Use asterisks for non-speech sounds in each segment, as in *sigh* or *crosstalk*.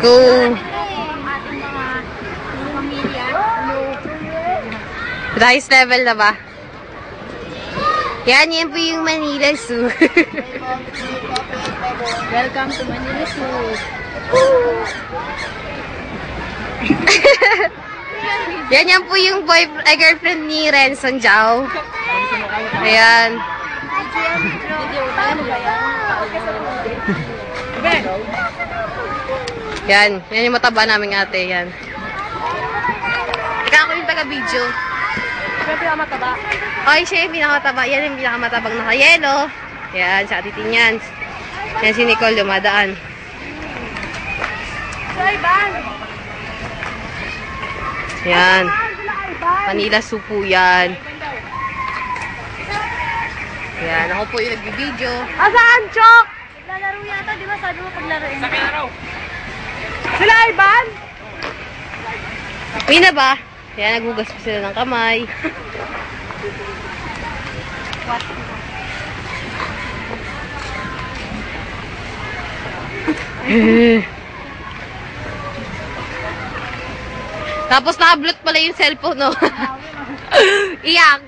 Go! Rice level na ba? Yan, yan po yung Manila Zoo. *laughs* Welcome to Manila Zoo. *laughs* yan, yan po yung boy, ay, girlfriend ni Renson Jao. Ayan. Video, ano ba yan? *laughs* Yan. Yan yung mataba naming ate. Yan. Ikaw ako yung taga-video. Siyempre ako mataba. Okay, siya yung pinakamataba. Yan yung pinakamatabang nakayelo. Yan, sa atitin yan. Yan si Nicole dumadaan. So, Ivan! Yan. Manila Zoo po yan. Yan, ako po yung nag-video. Asaan, Chok? Naglalaro yata, di ba? Sabi mo paglaruin. Sa laro. Sila Ivan! Uwi na ba? Yan, nagugas pa sila ng kamay. Tapos nakablot pala yung cellphone, no? *laughs* Iyak.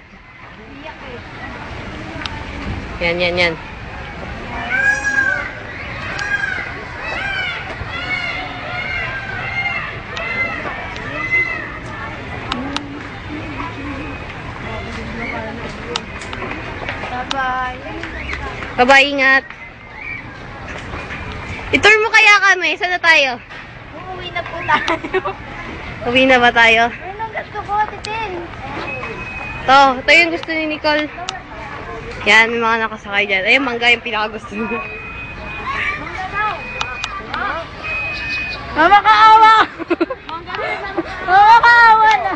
Yan, yan, yan. Bye-bye, ingat. Itour mo kaya kami. Saan na tayo? Uuwi na po tayo. Uwi na ba tayo? Ano gusto ko, titin? To, ito yung gusto ni Nicole. Yan, may mga nakasakay dyan. Ayun, mangga yung pinakagusto niya. Mama kaawa! Mama kaawa na!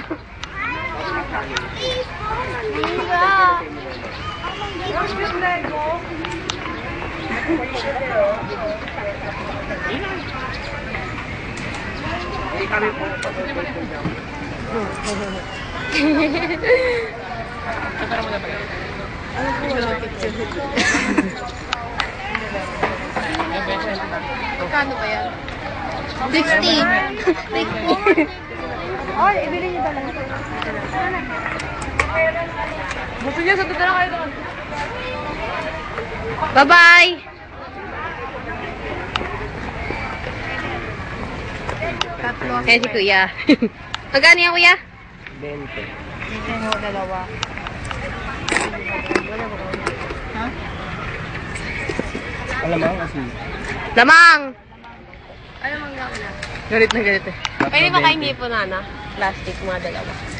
Magkano ba yan? 60. 60. Ay, ibili niyo dala. Gusto niyo sa dala kayo doon. Bye-bye! Ayan si Kuya. *laughs* Magkano yan, Kuya? Ito mo dalawa. Alamang kasi. Lamang! Ano mang gawin na? Galit na galit eh. Pwede ba kayo hindi po, Nana? Plastic, mga dalawa.